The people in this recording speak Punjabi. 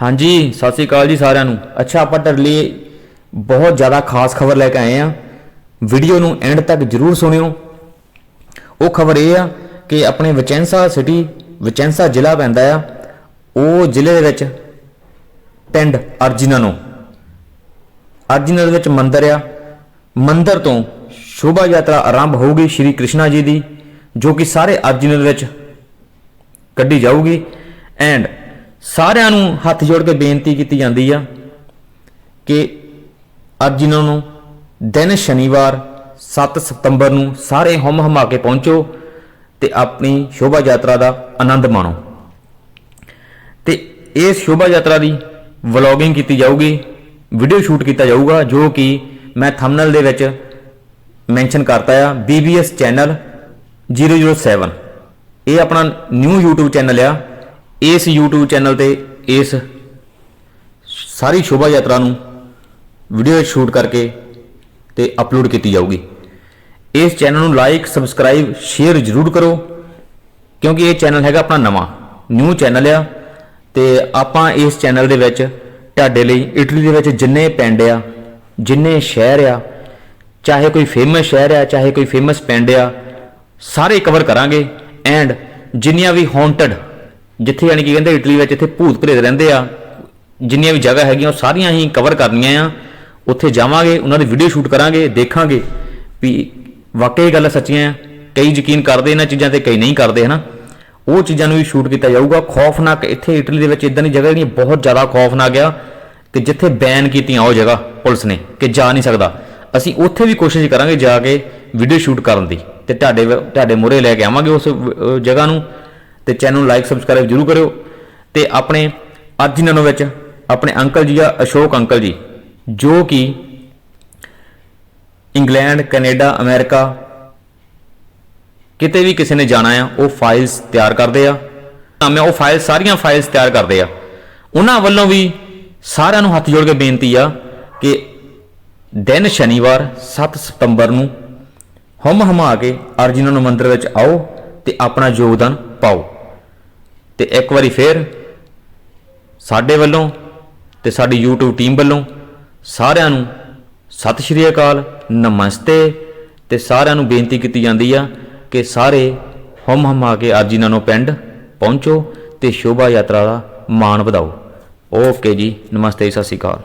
ਹਾਂਜੀ, ਸਤਿ ਸ੍ਰੀ ਅਕਾਲ ਜੀ ਸਾਰਿਆਂ ਨੂੰ। ਅੱਛਾ, ਆਪਾਂ ਤੁਹਾਡੇ ਲਈ ਬਹੁਤ ਜ਼ਿਆਦਾ ਖਾਸ ਖਬਰ ਲੈ ਕੇ ਆਏ ਆ ਵੀਡੀਓ ਨੂੰ ਐਂਡ ਤੱਕ ਜਰੂਰ ਸੁਣਿਓ। ਉਹ ਖਬਰ ਇਹ ਆ ਕਿ ਆਪਣੇ ਵਿਚੈਂਸਾ ਸਿਟੀ, ਵਿਚੈਂਸਾ ਜ਼ਿਲ੍ਹਾ ਪੈਂਦਾ ਆ। ਉਹ ਜ਼ਿਲ੍ਹੇ ਦੇ ਵਿੱਚ ਪਿੰਡ ਅਰਜਿਨਨੋ ਅਰਜਿਨਨੋ ਵਿੱਚ ਮੰਦਿਰ ਆ। ਮੰਦਿਰ ਤੋਂ ਸ਼ੋਭਾ ਯਾਤਰਾ ਆਰੰਭ ਹੋਊਗੀ ਸ਼੍ਰੀ ਕ੍ਰਿਸ਼ਨਾ ਜੀ ਦੀ, ਜੋ ਕਿ ਸਾਰੇ ਅਰਜਿਨਨੋ ਵਿੱਚ ਕੱਢੀ ਜਾਊਗੀ। ਐਂਡ ਸਾਰਿਆਂ ਨੂੰ ਹੱਥ ਜੋੜ ਕੇ ਬੇਨਤੀ ਕੀਤੀ ਜਾਂਦੀ ਆ ਕਿ ਅੱਜ ਇਹਨਾਂ ਨੂੰ ਦਿਨ ਸ਼ਨੀਵਾਰ 7 ਸਤੰਬਰ ਨੂੰ ਸਾਰੇ ਹਮ ਹਮਾ ਕੇ ਪਹੁੰਚੋ ਤੇ ਆਪਣੀ ਸ਼ੋਭਾ ਯਾਤਰਾ ਦਾ ਆਨੰਦ ਮਾਣੋ। ਤੇ ਇਸ ਸ਼ੋਭਾ ਯਾਤਰਾ ਦੀ ਵਲੌਗਿੰਗ ਕੀਤੀ ਜਾਊਗੀ ਵੀਡੀਓ ਸ਼ੂਟ ਕੀਤਾ ਜਾਊਗਾ, ਜੋ ਕਿ ਮੈਂ ਥੰਬਨੇਲ ਦੇ ਵਿੱਚ ਮੈਂਸ਼ਨ ਕਰਤਾ ਆ BBS ਚੈਨਲ 007 ਇਹ ਆਪਣਾ ਨਿਊ YouTube ਚੈਨਲ ਆ ਇਸ YouTube ਚੈਨਲ ਤੇ ਇਸ ਸਾਰੀ ਸ਼ੋਭਾ ਯਾਤਰਾ ਨੂੰ ਵੀਡੀਓ ਸ਼ੂਟ ਕਰਕੇ ਤੇ ਅਪਲੋਡ ਕੀਤੀ ਜਾਊਗੀ। ਇਸ ਚੈਨਲ ਨੂੰ ਲਾਈਕ ਸਬਸਕ੍ਰਾਈਬ ਸ਼ੇਅਰ ਜ਼ਰੂਰ ਕਰੋ, ਕਿਉਂਕਿ ਇਹ ਚੈਨਲ ਹੈਗਾ ਆਪਣਾ ਨਵਾਂ ਨਿਊ ਚੈਨਲ ਆ ਤੇ ਆਪਾਂ ਇਸ ਚੈਨਲ ਦੇ ਵਿੱਚ ਤੁਹਾਡੇ ਲਈ ਇਟਲੀ ਦੇ ਵਿੱਚ ਜਿੰਨੇ ਪਿੰਡ ਆ, ਜਿੰਨੇ ਸ਼ਹਿਰ ਆ, ਚਾਹੇ ਕੋਈ ਫੇਮਸ ਸ਼ਹਿਰ ਆ, ਚਾਹੇ ਕੋਈ ਫੇਮਸ ਪਿੰਡ ਆ, ਸਾਰੇ ਕਵਰ ਕਰਾਂਗੇ ਐਂਡ ਜਿੰਨੀਆਂ ਵੀ ਹੌਂਟਡ ਜਿੱਥੇ ਯਾਨੀ ਕਿ ਕਹਿੰਦੇ ਇਟਲੀ ਵਿੱਚ ਇੱਥੇ ਭੂਤ ਪ੍ਰੇਤ ਰਹਿੰਦੇ ਆ, ਜਿੰਨੀਆਂ ਵੀ ਜਗ੍ਹਾ ਹੈਗੀਆਂ ਉਹ ਸਾਰੀਆਂ ਹੀ ਕਵਰ ਕਰਨੀਆਂ ਆ। ਉੱਥੇ ਜਾਵਾਂਗੇ, ਉਹਨਾਂ ਦੀ ਵੀਡੀਓ ਸ਼ੂਟ ਕਰਾਂਗੇ, ਦੇਖਾਂਗੇ ਵੀ ਵਾਕਈ ਗੱਲ ਸੱਚੀਆਂ ਆ। ਕਈ ਯਕੀਨ ਕਰਦੇ ਇਹਨਾਂ ਚੀਜ਼ਾਂ ਤੇ, ਕਈ ਨਹੀਂ ਕਰਦੇ, ਹਨਾ? ਉਹ ਚੀਜ਼ਾਂ ਨੂੰ ਵੀ ਸ਼ੂਟ ਕੀਤਾ ਜਾਊਗਾ। ਖੌਫਨਾਕ ਇੱਥੇ ਇਟਲੀ ਦੇ ਵਿੱਚ ਇਦਾਂ ਦੀ ਜਗ੍ਹਾ ਜਿਹੜੀਆਂ ਬਹੁਤ ਜ਼ਿਆਦਾ ਖੌਫਨਾਕ ਆ ਕਿ ਜਿੱਥੇ ਬੈਨ ਕੀਤੀਆਂ ਉਹ ਜਗ੍ਹਾ ਪੁਲਿਸ ਨੇ ਕਿ ਜਾ ਨਹੀਂ ਸਕਦਾ। ਅਸੀਂ ਉੱਥੇ ਵੀ ਕੋਸ਼ਿਸ਼ ਕਰਾਂਗੇ ਜਾ ਕੇ ਵੀਡੀਓ ਸ਼ੂਟ ਕਰਨ ਦੀ ਤੇ ਤੁਹਾਡੇ ਵ- ਤੁਹਾਡੇ ਮੂਹਰੇ ਲੈ ਕੇ ਆਵਾਂਗੇ ਉਸ ਜਗ੍ਹਾ ਨੂੰ। ਤੇ ਚੈਨਲ ਨੂੰ ਲਾਈਕ ਸਬਸਕ੍ਰਾਈਬ ਜਰੂਰ ਕਰਿਓ ਤੇ ਆਪਣੇ ਅੱਜ ਇਹਨਾਂ ਨੂੰ ਵਿੱਚ ਆਪਣੇ ਅੰਕਲ ਜੀ ਆ, ਅਸ਼ੋਕ ਅੰਕਲ ਜੀ, ਜੋ ਕਿ ਇੰਗਲੈਂਡ, ਕੈਨੇਡਾ, ਅਮਰੀਕਾ ਕਿਤੇ ਵੀ ਕਿਸੇ ਨੇ ਜਾਣਾ ਆ, ਉਹ ਫਾਈਲਸ ਤਿਆਰ ਕਰਦੇ ਆ। ਤਾਂ ਮੈਂ ਉਹ ਫਾਈਲ ਸਾਰੀਆਂ ਫਾਈਲਸ ਤਿਆਰ ਕਰਦੇ ਆ। ਉਹਨਾਂ ਵੱਲੋਂ ਵੀ ਸਾਰਿਆਂ ਨੂੰ ਹੱਥ ਜੋੜ ਕੇ ਬੇਨਤੀ ਆ ਕਿ ਦਿਨ ਸ਼ਨੀਵਾਰ 7 ਸਤੰਬਰ ਨੂੰ ਹਮ ਹਮਾ ਕੇ ਅਰਜੁਨਨ ਮੰਦਿਰ ਵਿੱਚ ਆਓ ਤੇ ਆਪਣਾ ਯੋਗਦਾਨ ਪਾਓ। ਤੇ ਇੱਕ ਵਾਰੀ ਫੇਰ ਸਾਡੇ ਵੱਲੋਂ ਤੇ ਸਾਡੀ YouTube ਟੀਮ ਵੱਲੋਂ ਸਾਰਿਆਂ ਨੂੰ ਸਤਿ ਸ਼੍ਰੀ ਅਕਾਲ, ਨਮਸਤੇ ਤੇ ਸਾਰਿਆਂ ਨੂੰ ਬੇਨਤੀ ਕੀਤੀ ਜਾਂਦੀ ਆ ਕਿ ਸਾਰੇ ਹਮ ਆ ਕੇ ਅਰਜਿਨਨੋ ਪਿੰਡ ਪਹੁੰਚੋ ਤੇ ਸ਼ੋਭਾ ਯਾਤਰਾ ਦਾ ਮਾਣ ਵਧਾਓ। ਓਕੇ ਜੀ, ਨਮਸਤੇ, ਸਤਿ ਸ਼੍ਰੀ ਅਕਾਲ।